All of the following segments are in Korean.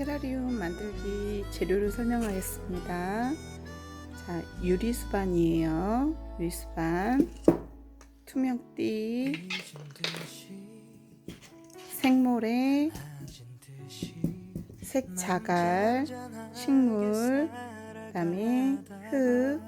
테라리움 만들기 재료를 설명하겠습니다. 자, 유리수반이에요. 유리수반, 투명띠, 생모래, 색자갈, 식물, 그 다음에 흙,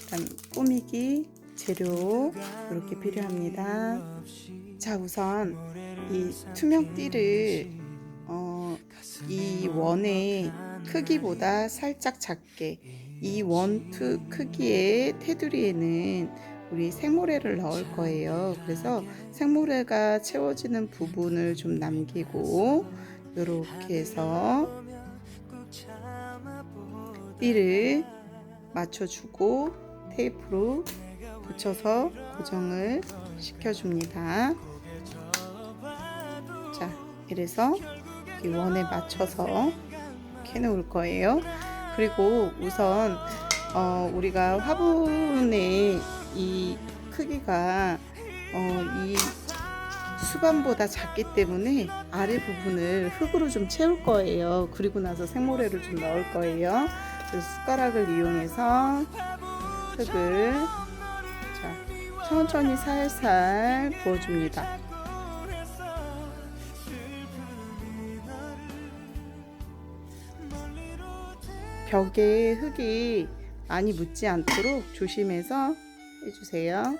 그다음 꾸미기 재료 이렇게 필요합니다. 자, 우선 이 투명띠를 어, 이 원의 크기보다 살짝 작게 이 원투 크기의 테두리에는 우리 생모래를 넣을 거예요. 그래서 생모래가 채워지는 부분을 좀 남기고 이렇게 해서 띠를 맞춰주고 테이프로 붙여서 고정을 시켜줍니다. 자, 이래서 이 원에 맞춰서 이렇게 놓을 거예요. 그리고 우선 어, 우리가 화분의 이 크기가 어, 이 수반보다 작기 때문에 아래 부분을 흙으로 좀 채울 거예요. 그리고 나서 생모래를 좀 넣을 거예요. 그래서 숟가락을 이용해서 흙을 자, 천천히 살살 부어줍니다. 벽에 흙이 많이 묻지 않도록 조심해서 해주세요.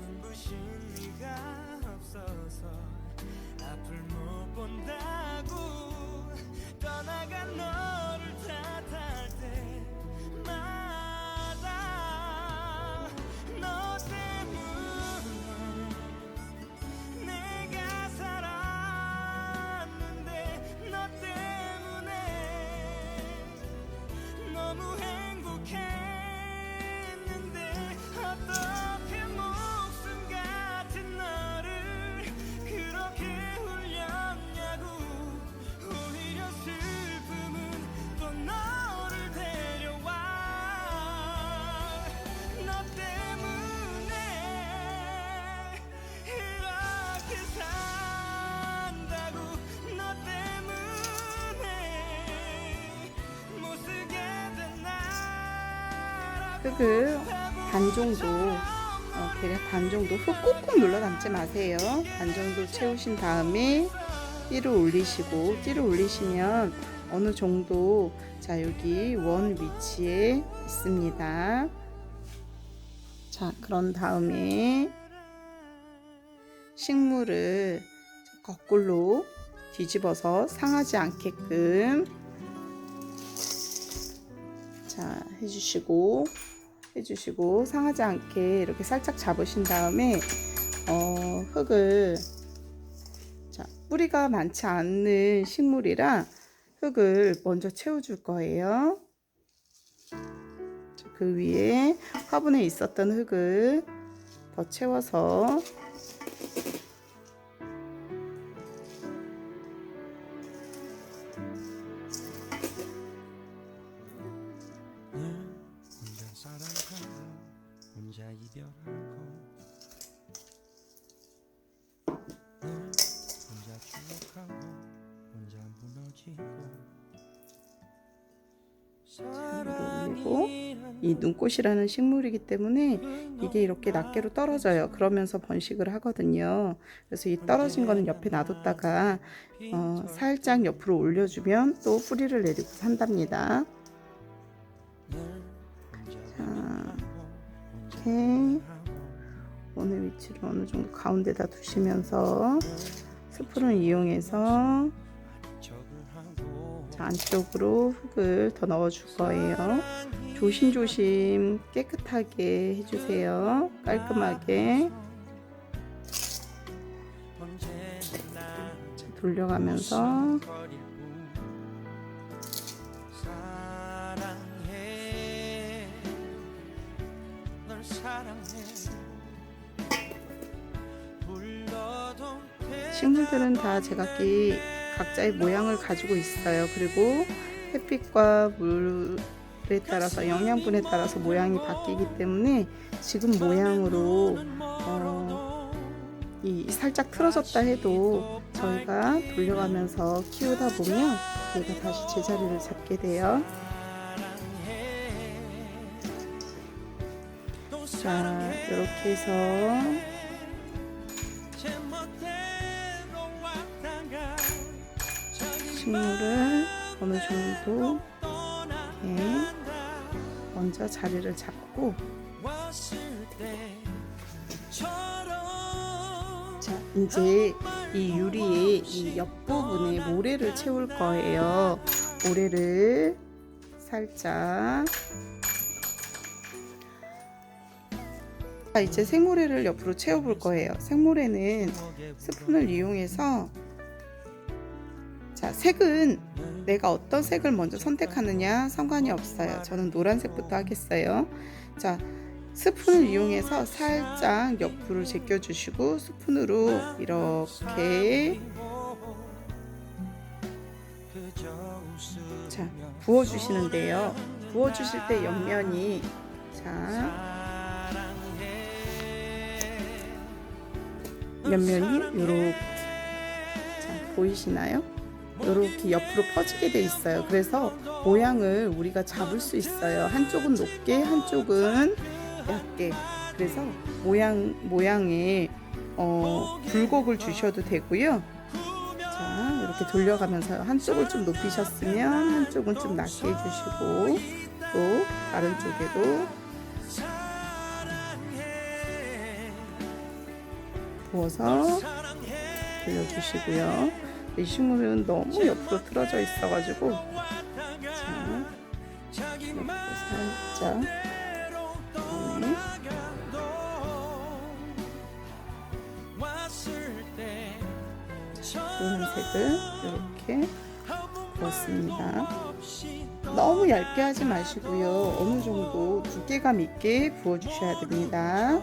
눈부신 네가 없어서 앞을 못 본다고 흙을 반 정도 어, 대략 반 정도 흙 꾹꾹 눌러 담지 마세요. 반 정도 채우신 다음에 띠를 올리시고 띠를 올리시면 어느 정도 자 여기 원 위치에 있습니다. 자 그런 다음에 식물을 거꾸로 뒤집어서 상하지 않게끔 자 해주시고 해주시고 상하지 않게 이렇게 살짝 잡으신 다음에 어, 흙을 자 뿌리가 많지 않는 식물이라 흙을 먼저 채워줄 거예요. 자, 그 위에 화분에 있었던 흙을 더 채워서 이별하고 늘 혼자 추억하고 혼자 무너지고 이 눈꽃이라는 식물이기 때문에 이게 이렇게 낱개로 떨어져요. 그러면서 번식을 하거든요. 그래서 이 떨어진 거는 옆에 놔뒀다가 어, 살짝 옆으로 올려주면 또 뿌리를 내리고 산답니다. 이렇게 어느 위치로 어느 정도 가운데다 두시면서 스프를 이용해서 자, 안쪽으로 흙을 더 넣어 줄 거예요. 조심조심 깨끗하게 해주세요. 깔끔하게 자, 돌려가면서 식물들은 다 제각기 각자의 모양을 가지고 있어요. 그리고 햇빛과 물에 따라서 영양분에 따라서 모양이 바뀌기 때문에 지금 모양으로 어, 이 살짝 틀어졌다 해도 저희가 돌려가면서 키우다 보면 얘가 다시 제자리를 잡게 돼요. 자, 이렇게 해서. 식물을 어느 정도 예, 먼저 자리를 잡고. 자 이제 이 유리의 이 옆부분에 모래를 채울 거예요. 모래를 살짝 자 이제 생모래를 옆으로 채워볼 거예요. 생모래는 스푼을 이용해서 자 색은 내가 어떤 색을 먼저 선택하느냐 상관이 없어요. 저는 노란색부터 하겠어요. 자 스푼을 이용해서 살짝 옆으로 제껴주시고 스푼으로 이렇게. 자 부어주시는데요. 부어주실 때 옆면이 자 옆면이? 요렇게 자 보이시나요? 요렇게 옆으로 퍼지게 돼 있어요. 그래서 모양을 우리가 잡을 수 있어요. 한쪽은 높게 한쪽은 얇게. 그래서 모양 모양에 어, 굴곡을 주셔도 되고요. 자 이렇게 돌려가면서 한쪽을 좀 높이셨으면 한쪽은 좀 낮게 해주시고 또 다른 쪽에도 부어서 돌려주시고요. 이 식물은 너무 옆으로 틀어져 있어가지고 자 살짝 네. 노란색을 이렇게 부었습니다. 너무 얇게 하지 마시고요. 어느 정도 두께감 있게 부어주셔야 됩니다.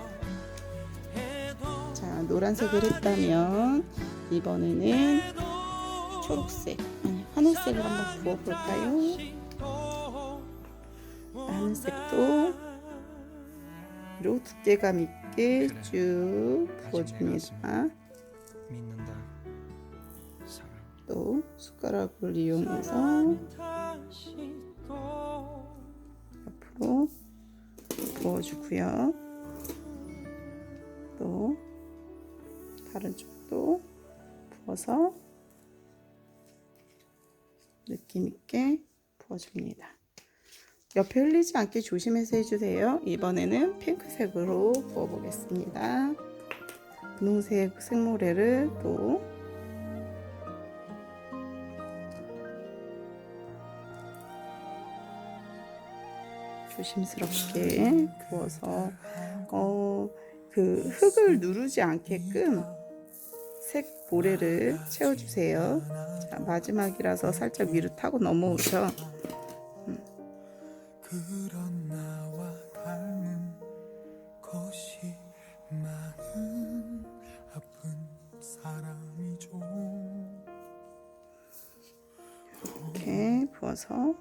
자, 노란색을 했다면 이번에는 초록색, 아니 하늘색을 한번 부어볼까요? 하늘색도 이렇게 두께감 있게 쭉 부어줍니다. 또 숟가락을 이용해서 옆으로 부어주고요. 또 다른 쪽도 부어서 느낌 있게 부어줍니다. 옆에 흘리지 않게 조심해서 해주세요. 이번에는 핑크색으로 부어보겠습니다. 분홍색 생모래를 또 조심스럽게 부어서 어, 그 흙을 누르지 않게끔 색 모래를 채워주세요. 자, 마지막이라서 살짝 위로 타고 넘어오죠. 사람이죠 이렇게 부어서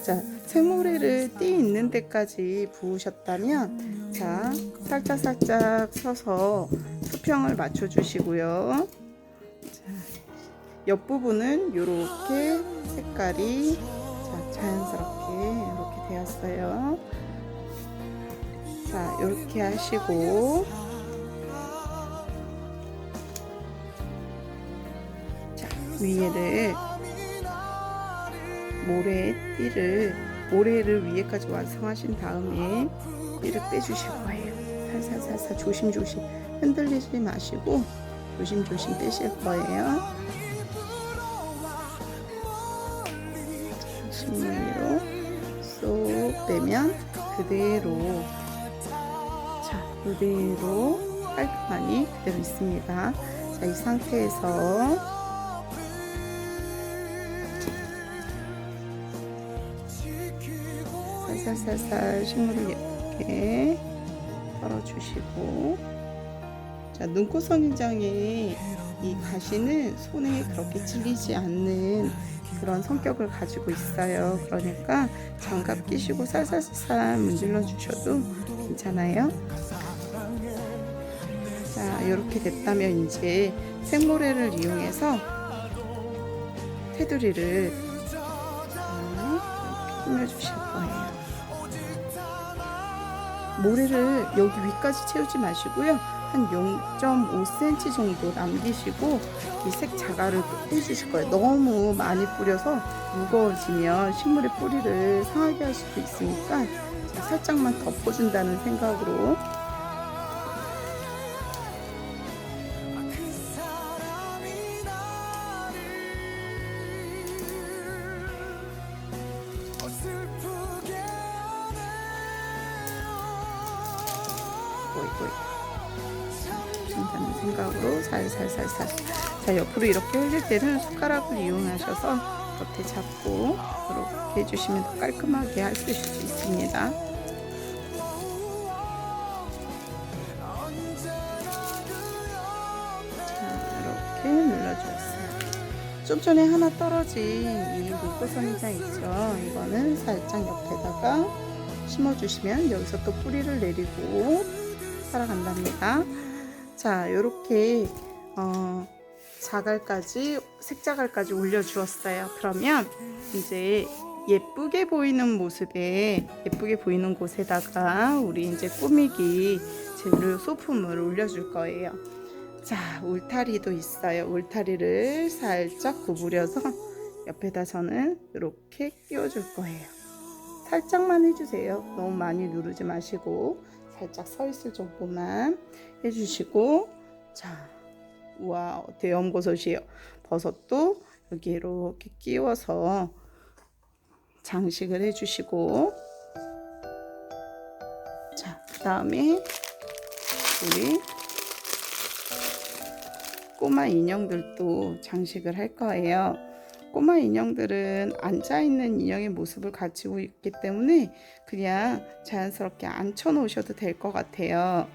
자, 생모래를 띠 있는 데까지 부으셨다면 자, 살짝 살짝 서서 수평을 맞춰 주시고요. 자, 옆부분은 이렇게 색깔이 자, 자연스럽게 이렇게 되었어요. 자, 이렇게 하시고 자, 위에를 모래 띠를 모래를 위에까지 완성하신 다음에 띠를 빼주실 거예요. 살살살살 조심조심 흔들리지 마시고 조심조심 빼실 거예요. 식물로 쏙 빼면 그대로 자 그대로 깔끔하니 그대로 있습니다. 자 자, 이 상태에서 살살살살 식물을 예쁘게 썰어주시고. 자 눈꽃 선인장의 이 가시는 손에 그렇게 찔리지 않는 그런 성격을 가지고 있어요. 그러니까 장갑 끼시고 살살살살 문질러 주셔도 괜찮아요. 자 이렇게 됐다면 이제 생모래를 이용해서 테두리를 자, 이렇게 꾸며주실 거예요 모래를 여기 위까지 채우지 마시고요. 한 0.5cm 정도 남기시고 이 색 자갈을 해주실 거예요. 너무 많이 뿌려서 무거워지면 식물의 뿌리를 상하게 할 수도 있으니까 자, 살짝만 덮어준다는 생각으로 자 옆으로 이렇게 흘릴 때는 숟가락을 이용하셔서 겉에 잡고 이렇게 해주시면 더 깔끔하게 하실 수 있습니다. 좀 전에 하나 떨어진 이 물고선이장 있죠? 이거는 살짝 옆에다가 심어주시면 여기서 또 뿌리를 내리고 살아간답니다. 자, 이렇게 어, 자갈까지 색자갈까지 올려주었어요. 그러면 이제 예쁘게 보이는 모습에 예쁘게 보이는 곳에다가 우리 이제 꾸미기 재료 소품을 올려줄 거예요. 자, 울타리도 있어요. 울타리를 살짝 구부려서 옆에다 저는 이렇게 끼워줄 거예요. 살짝만 해주세요. 너무 많이 누르지 마시고 살짝 서 있을 정도만 해주시고 자, 우와 대염버섯이에요. 버섯도 여기 이렇게 끼워서 장식을 해주시고 자, 그 다음에 우리 꼬마 인형들도 장식을 할 거예요. 꼬마 인형들은 앉아있는 인형의 모습을 가지고 있기 때문에 그냥 자연스럽게 앉혀 놓으셔도 될 것 같아요.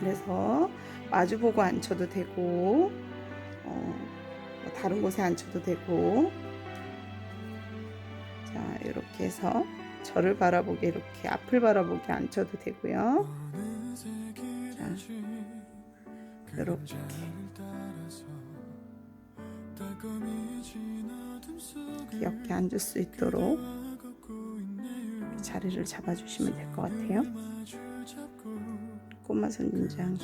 그래서 마주보고 앉혀도 되고, 어, 뭐 다른 곳에 앉혀도 되고, 자, 이렇게 해서 저를 바라보게 이렇게 앞을 바라보게 앉혀도 되고요. 자, 이렇게. 귀엽게 앉을 수 있도록 자리를 잡아주시면 될 것 같아요. 꼬마 선인장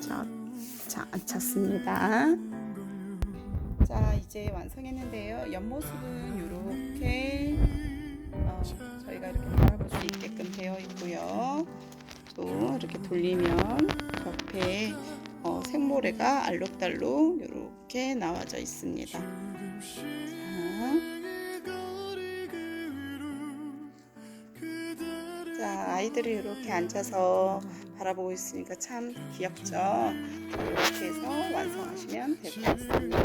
자, 자, 앉혔습니다. 자, 이제 완성했는데요. 옆모습은 이렇게 어, 저희가 이렇게 바라볼 수 있게끔 되어 있고요. 또 이렇게 돌리면 옆에 어, 생모래가 알록달록 이렇게 나와져 있습니다. 새들을 이렇게 앉아서 바라보고 있으니까 참 귀엽죠. 이렇게 해서 완성하시면 될 것 같습니다.